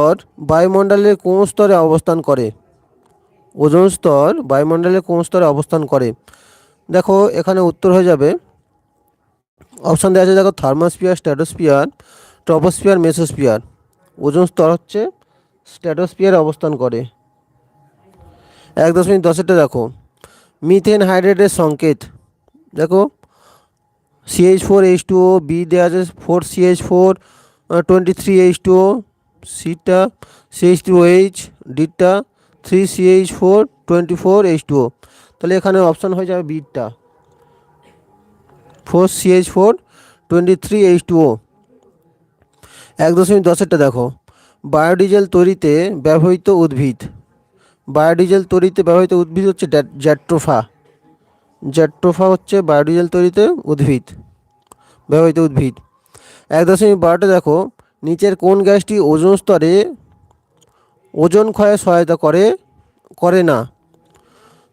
স্তর বায়ুমণ্ডলের কোন স্তরে অবস্থান করে? ওজোন স্তর বায়ুমণ্ডলের কোন স্তরে অবস্থান করে? দেখো, এখানে উত্তর হয়ে যাবে। অপশান দেওয়া আছে, দেখো, thermosphere stratosphere troposphere, mesosphere. Ozone স্তর হচ্ছে স্ট্যাটোস্ফিয়ারে অবস্থান করে। এক দশমিক দশেরটা দেখো। মিথেন হাইড্রেটের সংকেত। দেখো CH four H two O B দেওয়া আছে four CH four twenty three H two O সিটা CH two H ডিটা three CH four twenty four H two তাহলে এখানে অপশান হয়ে যাবে beta four CH four twenty three H two এক দশমিক দশেরটা দেখো। বায়োডিজেল তৈরিতে ব্যবহৃত উদ্ভিদ। বায়োডিজেল তৈরিতে ব্যবহৃত উদ্ভিদ হচ্ছে জ্যাট্রোফা। জ্যাট্রোফা হচ্ছে বায়োডিজেল তৈরিতে উদ্ভিদ। ব্যবহৃত উদ্ভিদ। এক দশমিক বারোটা দেখো। নিচের কোন গ্যাসটি ওজন স্তরে ওজন ক্ষয়ে সহায়তা করে করে না।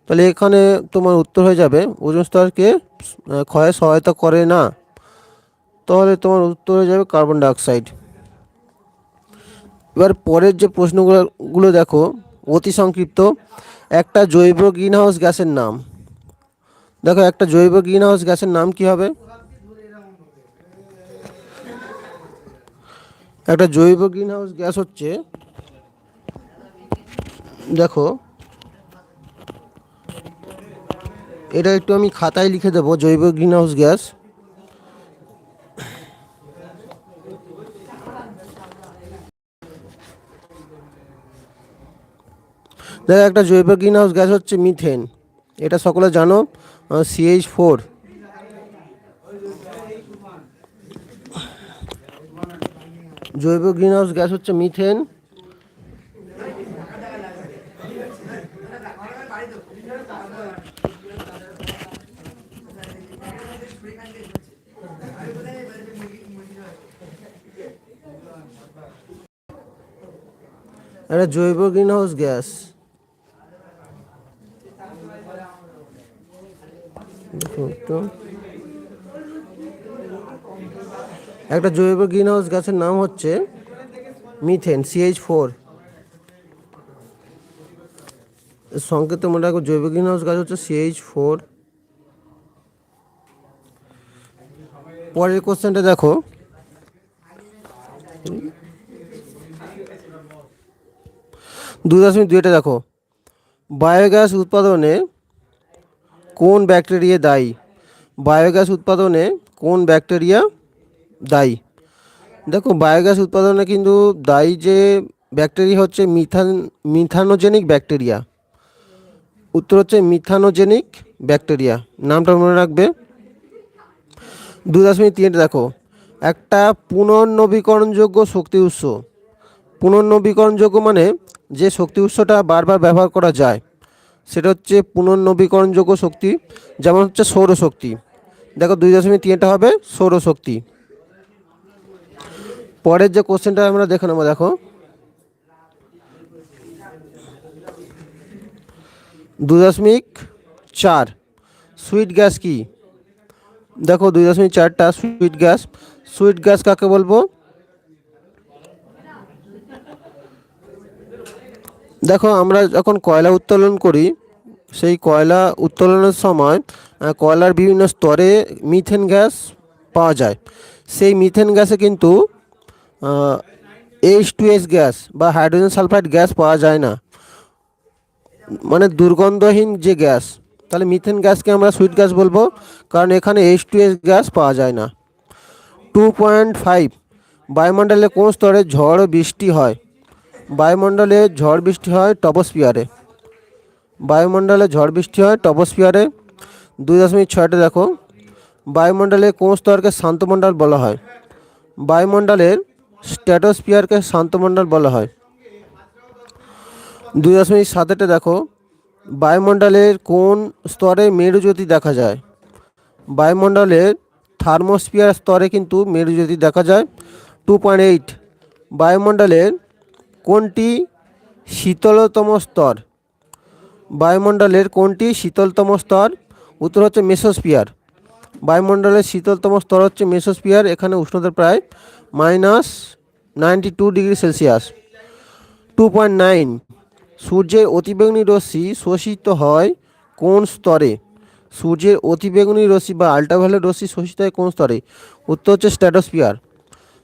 তাহলে এখানে তোমার উত্তর হয়ে যাবে, ওজন স্তরকে ক্ষয়ে সহায়তা করে না। তাহলে তোমার উত্তর হয়ে যাবে কার্বন ডাইঅক্সাইড। এবার পরের যে প্রশ্নগুলোগুলো দেখো, অতি সংক্ষিপ্ত। একটা জৈব গ্রিনহাউস গ্যাসের নাম। দেখো, একটা জৈব গ্রিনহাউস গ্যাসের নাম কি হবে? একটা জৈব গ্রিনহাউস গ্যাস হচ্ছে। দেখো। এটা একটু আমি খাতায় লিখে দেবো, জৈব গ্রিনহাউস গ্যাস। দেখো, একটা জৈব গ্রিনহাউস গ্যাস হচ্ছে মিথেন। এটা সকলে জানো সিএইচ ফোর জৈব গ্রিনহাউস গ্যাস হচ্ছে মিথেন এটা জৈব গ্রিনহাউস গ্যাস দেখো একটু। একটা জৈব গ্রিনহাউস গ্যাসের নাম হচ্ছে মিথেন সিএইচ ফোর সংকেত মনে রাখব জৈব গ্রিনহাউস গ্যাস হচ্ছে সিএইচ ফোর পরের কোশ্চেনটা দেখো। দু দশমিক দুইটা দেখো। বায়োগ্যাস উৎপাদনে কোন ব্যাকটেরিয়া দায়ী? বায়োগ্যাস উৎপাদনে কোন ব্যাকটেরিয়া দায়ী। দেখো বায়োগ্যাস উৎপাদনে কিন্তু দায়ী যে ব্যাকটেরিয়া হচ্ছে মিথান মিথানোজেনিক ব্যাকটেরিয়া উত্তর হচ্ছে মিথানোজেনিক ব্যাকটেরিয়া নামটা মনে রাখবে। দু দশমিক তিনটে দেখো, একটা পুনর্নবীকরণযোগ্য শক্তি উৎস। পুনর্নবীকরণযোগ্য মানে যে শক্তি উৎসটা বারবার ব্যবহার করা যায়, সেটা হচ্ছে পুনর্নবীকরণযোগ্য শক্তি, যেমন হচ্ছে সৌরশক্তি। দেখো, দুই দশমিক তিনটা হবে সৌরশক্তি। পরের যে কোশ্চেনটা আমরা দেখে নেব, দেখো। দু দশমিক চার সুইট গ্যাস কি? দেখো দুই দশমিক চারটা সুইট গ্যাস সুইট গ্যাস কাকে বলব? দেখো, আমরা যখন কয়লা উত্তোলন করি, সেই কয়লা উত্তোলনের সময় কয়লার বিভিন্ন স্তরে মিথেন গ্যাস পাওয়া যায়। সেই মিথেন গ্যাসে কিন্তু এইচ টু এস গ্যাস বা হাইড্রোজেন সালফাইড গ্যাস পাওয়া যায় না। মানে দুর্গন্ধহীন যে গ্যাস তাহলে মিথেন গ্যাসকে আমরা সুইট গ্যাস বলব, কারণ এখানে এইচ টু এস গ্যাস পাওয়া যায় না। টু পয়েন্ট ফাইভ বায়ুমণ্ডলে কোন স্তরে ঝড় বৃষ্টি হয়? বায়ুমণ্ডলে ঝড় বৃষ্টি হয় টপোস্ফিয়ারে বায়ুমণ্ডলে ঝড় বৃষ্টি হয় টপোস্ফিয়ারে দুই দশমিক ছয়টা দেখো। বায়ুমণ্ডলে কোন স্তরকে শান্তমণ্ডল বলা হয়? বায়ুমণ্ডলের স্ট্র্যাটোস্ফিয়ারকে শান্তমণ্ডল বলা হয়। দুই দশমিক সাতেরটা দেখো, বায়ুমণ্ডলের কোন স্তরে মেরুজ্যোতি দেখা যায়? বায়ুমণ্ডলের থার্মোস্ফিয়ার স্তরে কিন্তু মেরুজ্যোতি দেখা যায়। টু পয়েন্ট এইট, বায়ুমণ্ডলের কোনটি শীতলতম স্তর? বায়ুমণ্ডলের কোনটি শীতলতম স্তর? উত্তর হচ্ছে মেসোস্ফিয়ার। বায়ুমণ্ডলের শীতলতম স্তর হচ্ছে মেসোস্ফিয়ার, এখানে উষ্ণতা প্রায় minus ninety two degree Celsius. Two point nine. সূর্যের অতিবেগুনি রশ্মি শোষিত হয় কোন স্তরে? সূর্যের অতিবেগুনি রশ্মি বা আল্ট্রাভায়োলেট রশ্মি শোষিত হয় কোন স্তরে? উত্তর হচ্ছে স্ট্যাটোস্পিয়ার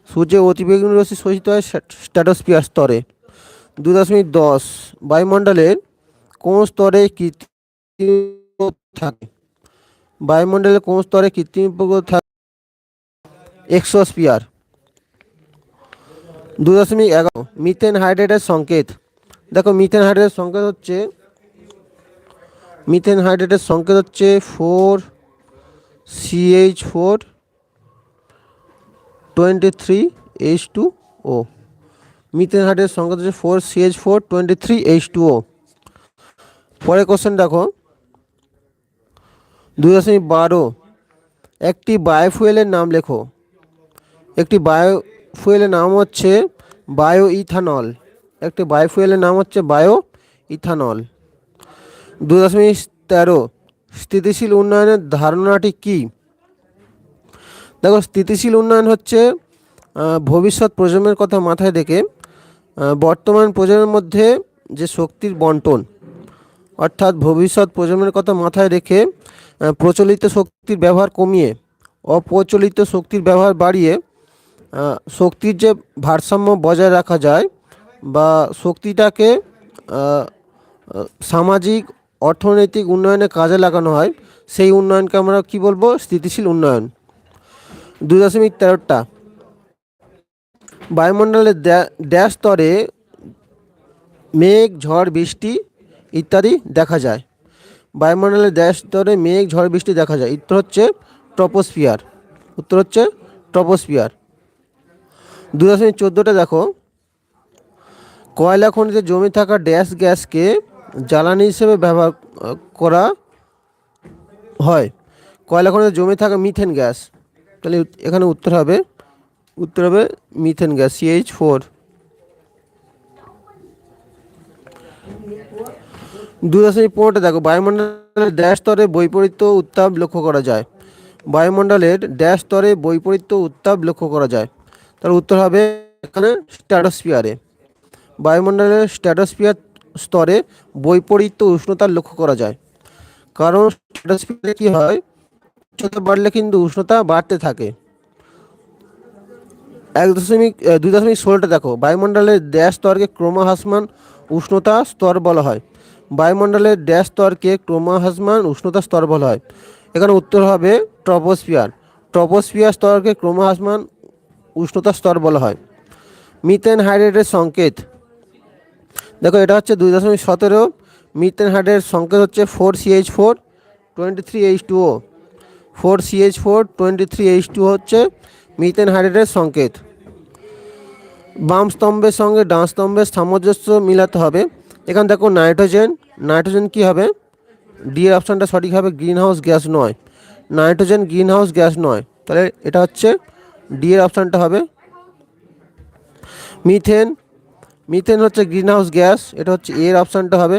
সূর্যের অতিবেগুনি রশ্মি শোষিত হয় স্ট্যাটোস্পিয়ার স্তরে। দু দশমিক দশ। বায়ুমণ্ডলের কোন স্তরে কৃত্রিম থাকে? বায়ুমণ্ডলের কোন স্তরে কৃত্রিম থাকে? এক্সোস্পিয়ার দু দশমিক এগারো। মিথেন হাইড্রেটের সংকেত। দেখো, মিথেন হাইড্রেটের সংকেত হচ্ছে, মিথেন হাইড্রেটের সংকেত হচ্ছে four CH four twenty three H two O. Methane হাইড্রেটের সংকেত হচ্ছে four CH four twenty three H two O. পরের কোশ্চেন দেখো। দুই দশমিক বারো। একটি বায়োফুয়েলের নাম লেখো। একটি বায়োফুয়েলের নাম হচ্ছে বায়ো ইথানল একটি বায়ো ফুয়েলের নাম হচ্ছে বায়ো ইথানল দু দশমিক তেরো, স্থিতিশীল উন্নয়নের ধারণাটি কী? দেখো, স্থিতিশীল উন্নয়ন হচ্ছে ভবিষ্যৎ প্রজন্মের কথা মাথায় রেখে বর্তমান প্রজন্মের মধ্যে যে শক্তির বন্টন, অর্থাৎ ভবিষ্যৎ প্রজন্মের কথা মাথায় রেখে প্রচলিত শক্তির ব্যবহার কমিয়ে, অপ্রচলিত শক্তির ব্যবহার বাড়িয়ে শক্তির যে ভারসাম্য বজায় রাখা যায় বা শক্তিটাকে সামাজিক, অর্থনৈতিক উন্নয়নে কাজে লাগানো হয়, সেই উন্নয়নকে আমরা কি বলব? স্থিতিশীল উন্নয়ন। দুই দশমিক তেরোটা। বায়ুমণ্ডলের ড্যা- ড্যাশ স্তরে মেঘ, ঝড়, বৃষ্টি ইত্যাদি দেখা যায়। বায়ুমণ্ডলের ড্যাশ স্তরে মেঘ, ঝড়, বৃষ্টি দেখা যায়। উত্তর হচ্ছে ট্রপোস্ফিয়ার। উত্তর হচ্ছে ট্রপোস্ফিয়ার। দু দশমিক চোদ্দোটা দেখো। কয়লা খনিতে জমে থাকা ড্যাশ গ্যাসকে জ্বালানি হিসেবে ব্যবহার করা হয়। কয়লা খনিতে জমে থাকা মিথেন গ্যাস। তাহলে এখানে উত্তর হবে। উত্তর হবে মিথেন গ্যাস সিএইচ ফোর দু দশমিক পনেরোটা দেখো। বায়ুমণ্ডলের ড্যাশ স্তরে বৈপরীত্য উত্তাপ লক্ষ্য করা যায়। বায়ুমণ্ডলের ড্যাশ স্তরে বৈপরীত্য উত্তাপ লক্ষ্য করা যায়। তার উত্তর হবে এখানে স্ট্যাটোস্ফিয়ারে বায়ুমণ্ডলের স্ট্যাটোস্ফিয়ার স্তরে বৈপরীত্য উষ্ণতার লক্ষ্য করা যায়। কারণ স্ট্যাটোস্ফিয়ারে কী হয়? উচ্চতা বাড়লে কিন্তু উষ্ণতা বাড়তে থাকে। এক দশমিক দুই দশমিক ষোলোটা দেখো। বায়ুমণ্ডলের ড্যাশ স্তরকে ক্রমহ্রাসমান উষ্ণতা স্তর বলা হয়। বায়ুমণ্ডলের ড্যাশ স্তরকে ক্রমহ্রাসমান উষ্ণতা স্তর বলা হয়। এখানে উত্তর হবে ট্রপোস্ফিয়ার। ট্রপোস্ফিয়ার স্তরকে ক্রমহ্রাসমান উষ্ণতা স্তর বলা হয়। মিথেন হাইড্রেটের সংকেত। দেখো, এটা হচ্ছে দুই দশমিক সতেরো। মিথেন হাইড্রেটের সংকেত হচ্ছে four CH four twenty three H two O. Four CH four twenty three H two হচ্ছে মিথেন হাইড্রেটের সংকেত। বাম স্তম্ভের সঙ্গে ডান স্তম্ভের সামঞ্জস্য মিলাতে হবে। এখানে দেখো নাইট্রোজেন। নাইট্রোজেন কি হবে? ডি এর অপশানটা সঠিক হবে গ্রিন হাউস গ্যাস নয়। নাইট্রোজেন গ্রিন হাউস গ্যাস নয়। তাহলে এটা হচ্ছে ডি এর অপশানটা হবে মিথেন। মিথেন হচ্ছে গ্রিন হাউস গ্যাস, এটা হচ্ছে এর অপশানটা হবে।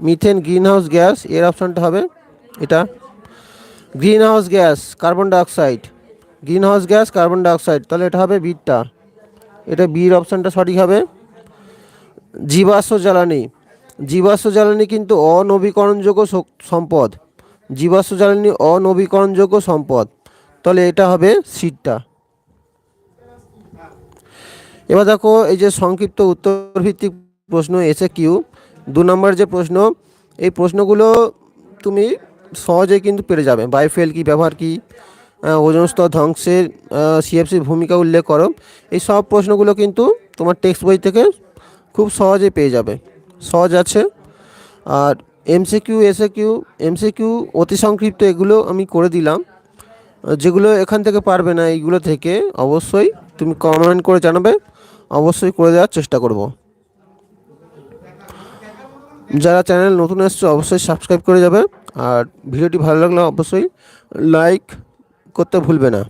মিথেন গ্রিন হাউস গ্যাস এর অপশানটা হবে এটা। Greenhouse gas, carbon dioxide. Greenhouse gas, carbon dioxide, তাহলে এটা হবে বিটা এটা বির অপশানটা সঠিক হবে। জীবাশ্ম জ্বালানি। জীবাশ্ম জ্বালানি কিন্তু অনবীকরণযোগ্য সম্পদ। জীবাশ্ম জ্বালানি অনবীকরণযোগ্য সম্পদ। তাহলে এটা হবে সিটটা। এবার দেখো এই যে সংক্ষিপ্ত উত্তর ভিত্তিক প্রশ্ন এসে কিউ দু নম্বর যে প্রশ্ন, এই প্রশ্নগুলো তুমি সহজেই কিন্তু পেরে যাবে। বায়োফেল কি, ব্যবহার কি ওজন স্তর, ধ্বংসের সিএফসির ভূমিকা উল্লেখ করো। এই সব প্রশ্নগুলো কিন্তু তোমার টেক্সট বই থেকে খুব সহজে পেয়ে যাবে। সহজ আছে। আর এমসিকিউ এসে কিউ এমসিকিউ অতি সংক্ষিপ্ত এগুলো আমি করে দিলাম। যেগুলো এখান থেকে পারবে না এইগুলো থেকে অবশ্যই তুমি কমেন্ট করে জানাবে, অবশ্যই করে দেওয়ার চেষ্টা করব। যারা চ্যানেল নতুন এসছে, অবশ্যই সাবস্ক্রাইব করে যাবে। আর ভিডিওটি ভালো লাগলে অবশ্যই লাইক করতে ভুলবে না।